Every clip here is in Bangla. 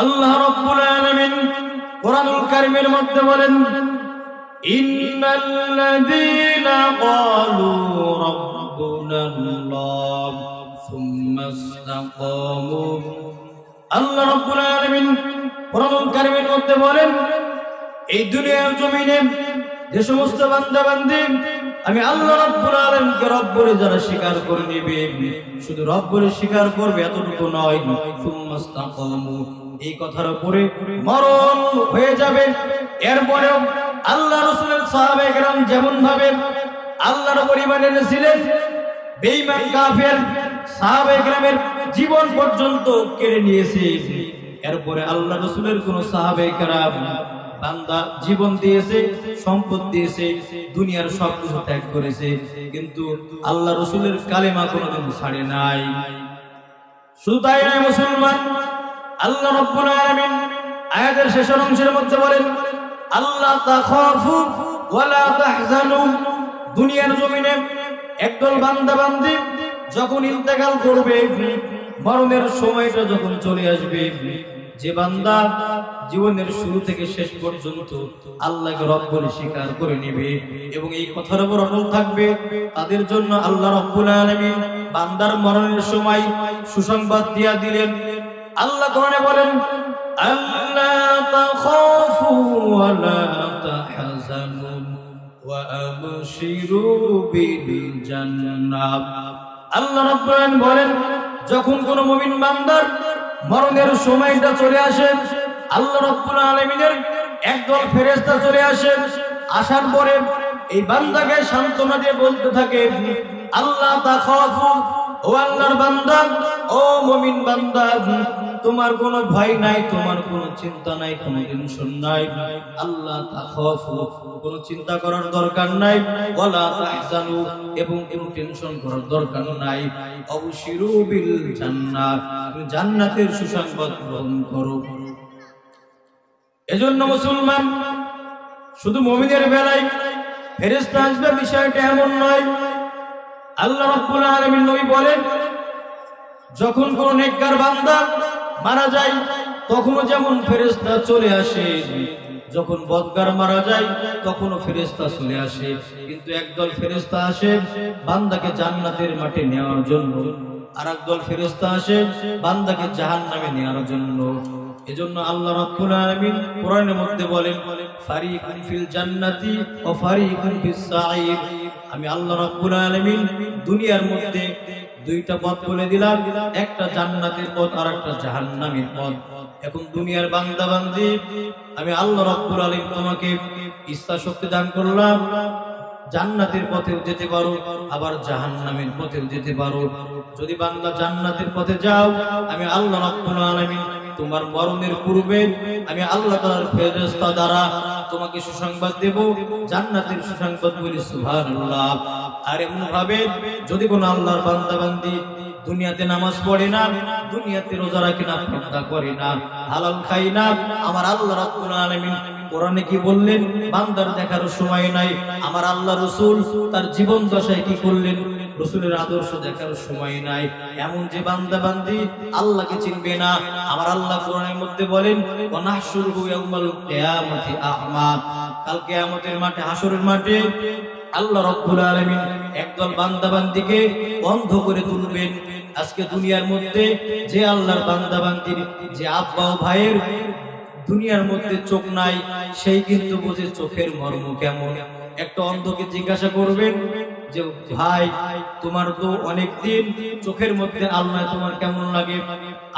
আল্লাহ রাব্বুল আলামিন কোরআনুল কারীমের মধ্যে বলেন, ইন্নাল্লাযীনা ক্বালু রাব্বুনাল্লাহ সুম্মা ইসতাকামু আল্লাহ রাব্বুল আলামিন কোরআনুল কারীমের মধ্যে বলেন, এই দুনিয়ার জমিনে যে সমস্ত বান্দা বান্দি আমি আল্লাহ রব্বুল আলমকে রব বলে যারা স্বীকার করে নেবে শুধু রব বলে স্বীকার করবে এতটুকু নয়। এই কথার উপরে মরণ হয়ে যাবে। এরপরেও আল্লাহ রসুলের সাহাবে গ্রাম যেমন ভাবে আল্লাহর পরিমাণে ছিলেন বেঈমান কাফের সাহাবে গ্রামের জীবন পর্যন্ত কেড়ে নিয়েছে। এরপরে আল্লাহ রসুলের কোন সাহাবে গ্রাম বান্দা জীবন দিয়েছে, সম্পদ দিয়েছে, দুনিয়ার সব কিছু ত্যাগ করেছে। কিন্তু আল্লাহ রসুলের কালেমা কোনোদিন ছাড়ে নাই। শুধু তাই নয়, মুসলমান আল্লাহ রব্বুল আলামিন আয়াতের শেষের অংশের মধ্যে বলেন আল্লাহ তাখাফু ওয়ালা তাহজানু। দুনিয়ার জমিনে একদল বান্দা বান্দি যখন ইন্তেকাল করবে, মরণের সময়টা যখন চলে আসবে, যে বান্দা জীবনের শুরু থেকে শেষ পর্যন্ত আল্লাহকে রব বলে স্বীকার করে নেবে এবং এই কথার উপর অটল থাকবে, তাদের জন্য আল্লাহ রব্বুল আলামিন বান্দার মরণের সময় সুসংবাদ দিয়া দিলেন। আল্লাহ কোরআনে বলেন আল্লাহ তাখাফু তাহজানু ওয়া বিল জান্নাহ আল্লাহ রাব্বুল বলেন, যখন কোন মুমিন বান্দার মরণের সময়টা চলে আসে, আল্লাহ রাব্বুল আলামিনের একদল ফেরেশতা চলে আসে। আসার পরে এই বান্দাকে সান্ত্বনা দিয়ে বলতে থাকে আল্লাহ তাখাফু ও আল্লাহর বান্দা, ও মুমিন বান্দা, তোমার কোনো ভয় নাই, তোমার কোনো চিন্তা নাই, কোনো টেনশন নাই। আল্লাহ তাখাফু কোনো চিন্তা করার দরকার নাই। ওয়ালা তাহজানু, এবং কোনো টেনশন করার দরকার নাই। অবশিরু বিল জান্নাত জান্নাতের সুসংবাদ গ্রহণ করো। এজন্য মুসলমান, শুধু মুমিনের বেলায় ফেরেশতা আসবে, বিষয়টা এমন নয়। আল্লাহ রাব্বুল আলামিন নবী বলেন, যখন কোন নেককার বান্দা মারা যায়, তখনও যেমন ফেরেশতা চলে আসে, যখন বদগার মারা যায়, তখনও ফেরেশতা চলে আসে। কিন্তু একদল ফেরেশতা আসে বান্দাকে জান্নাতের মাঠে নেওয়ার জন্য। আর একদল ফেরেশতা আসে বান্দাকে জাহান্নামে নেওয়ার জন্য। এজন্য আল্লাহ রাব্বুল আলামিন কোরআনের মধ্যে বলেন, ফারিকুন ফিল জান্নাতি ওয়া ফারিকুন ফিস সাঈর। আমি আল্লাহ রাব্বুল আলামিন দুনিয়ার মধ্যে দুইটা পথ বলে দিলাম, একটা জান্নাতের পথ আর একটা জাহান্নামের পথ। এখন দুনিয়ার বান্দা বান্দি আমি আল্লাহ রাব্বুল আলামিন তোমাকে ইচ্ছা শক্তি দান করলাম, জান্নাতের পথেও যেতে পারো, আবার জাহান্নামের পথেও যেতে পারো। যদি বান্দা জান্নাতের পথে যাও, আমি আল্লাহ রাব্বুল আলামিন তোমার মরণের পূর্বে আমি আল্লাহ তাআলার ফেরেশতা দ্বারা তোমাকে সুসংবাদ দেব, জান্নাতের সুসংবাদ বলি সুবহানাল্লাহ। আর এমন ভাবে যদি কোন আল্লাহর বান্দা বান্দি দুনিয়াতে নামাজ পড়ে না, দুনিয়াতে রোজা রাখে না, পর্দা করে না, হালাল খাই না, আমার আল্লাহ রাব্বুল আলামিন কোরআনে কি বললেন? বান্দার দেখার সময় নাই, আমার আল্লাহ রসুল তার জীবন দশায় কি করলেন? রসুলের আদর্শ দেখার সময় নাই। এমন যে বান্দা বান্দি আল্লাহকে চিনবে না। আমার আল্লাহ কোরআনের মধ্যে বলেন কাল কিয়ামতের মাঠে হাসরের মাঠে আল্লাহ রব্বুল আলামিন একদল বান্দা বান্দিকে অন্ধ করে তুলবেন। আজকে দুনিয়ার মধ্যে যে আল্লাহর বান্দা বান্দির, যে আব্বা ও ভাইয়ের দুনিয়ার মধ্যে চোখ নাই, সেই কিন্তু বুঝে চোখের মর্ম কেমন। একটা অন্ধকে জিজ্ঞাসা করবেন যে ভাই, তোমার তো অনেক দিন চোখের মধ্যে আল্লাহ তোমার কেমন লাগে?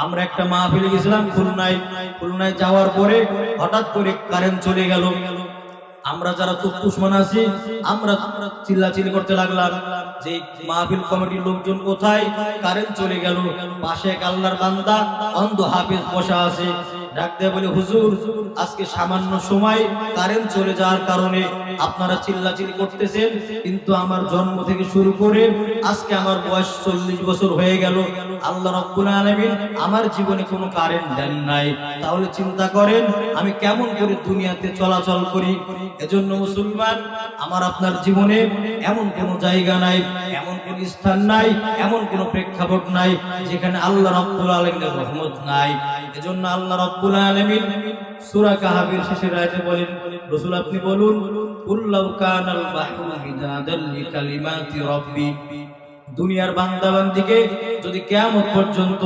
আমরা একটা মাহফিলে গেছিলাম খুলনায়। খুলনায় যাওয়ার পরে হঠাৎ করে কারেন্ট চলে গেল। আমরা যারা চক্ষুষ্মান আছি, আমরা চিল্লাচিল্লি করতে লাগলাম যে মাহফিল কমিটির লোকজন কোথায়? কারেন্ট চলে গেল। পাশে এক বান্দা অন্ধ হাফিজ বসা আছে। আজকে সামান্য সময় কারেন্ট চলে যাওয়ার কারণে আপনারা করতেছেন, কিন্তু আমার জন্ম থেকে শুরু করে আজকে আমার বয়স চল্লিশ বছর হয়ে গেল। আল্লাহ রব্বুল আলমিন আমার জীবনে কোনো কারেন্ট দেন নাই। তাহলে চিন্তা করেন, আমি কেমন করে দুনিয়াতে চলাচল করি? এজন্য মুসলমান, আমার আপনার জীবনে এমন কোন জায়গা নাই, এমন কোন স্থান নাই, এমন কোন প্রেক্ষাপট নাই, যেখানে আল্লাহ রব্বুল আলামিনের রহমত নাই। এজন্য আল্লাহ রব্বুল আলামিন সূরা কাহাফের শেষের আয়াতে বলেন, রাসূল আপনি বলুন কুল্লাউ কানাল বাহরু মিদাদাল লিকালিমাতি রাব্বি। দুনিয়ার বান্দাবান্দিকে যদি কিয়ামত পর্যন্ত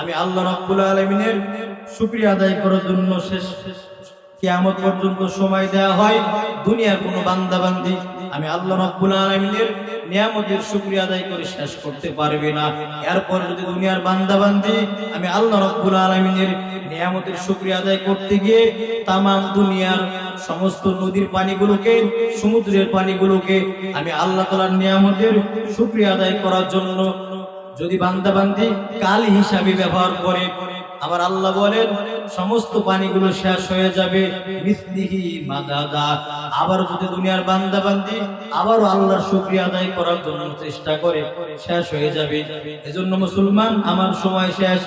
আমি আল্লাহ রাব্বুল আলামিনের শুকরিয়া আদায় করার জন্য শেষ কিয়ামত পর্যন্ত সময় দেয়া হয়, দুনিয়ার কোনো বান্দাবান্দি, আমি আল্লাহ রাব্বুল আলামিনের নিয়ামতের শুকরিয়া আদায় করে শেষ করতে পারবে না। এরপর যদি দুনিয়ার বান্দাবান্দি, আমি আল্লাহ রাব্বুল আলামিনের নিয়ামতের শুক্রিয়া আদায় করতে গিয়ে তামাম দুনিয়ার সমস্ত নদীর পানিগুলোকে, সমুদ্রের পানিগুলোকে আমি আল্লাহ তাআলার নিয়ামতের শুকরিয়া আদায় করার জন্য যদি বান্দা বান্দাবান্দি কাল হিসাবে ব্যবহার করে আবার আল্লাহ বলেন, সমস্ত পানিগুলো শেষ হয়ে যাবে। মিসলিহি মাদাদা। আবার যদি দুনিয়ার বান্দাবান্দি আবারও আল্লাহর শুকরিয়া আদায় করার জন্য চেষ্টা করে, শেষ হয়ে যাবে। এজন্য মুসলমান, আমার সময় শেষ।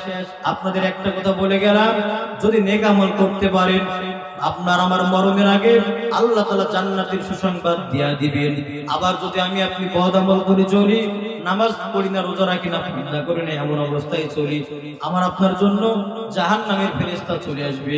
আপনাদের একটা কথা বলে গেলাম, যদি নেক আমল করতে পারেন, আপনার আমার মরণের আগে আল্লাহ তালা জান্নাতের সুসংবাদ দিয়া দিবেন। আবার যদি আমি আপনি পদ আমল করে চলি নামাজ পড়ি না, রোজা রাখি না চিন্তা করি না, এমন অবস্থায় চলি। আমার আপনার জন্য জাহান নামের ফেরেস্তা চলে আসবে।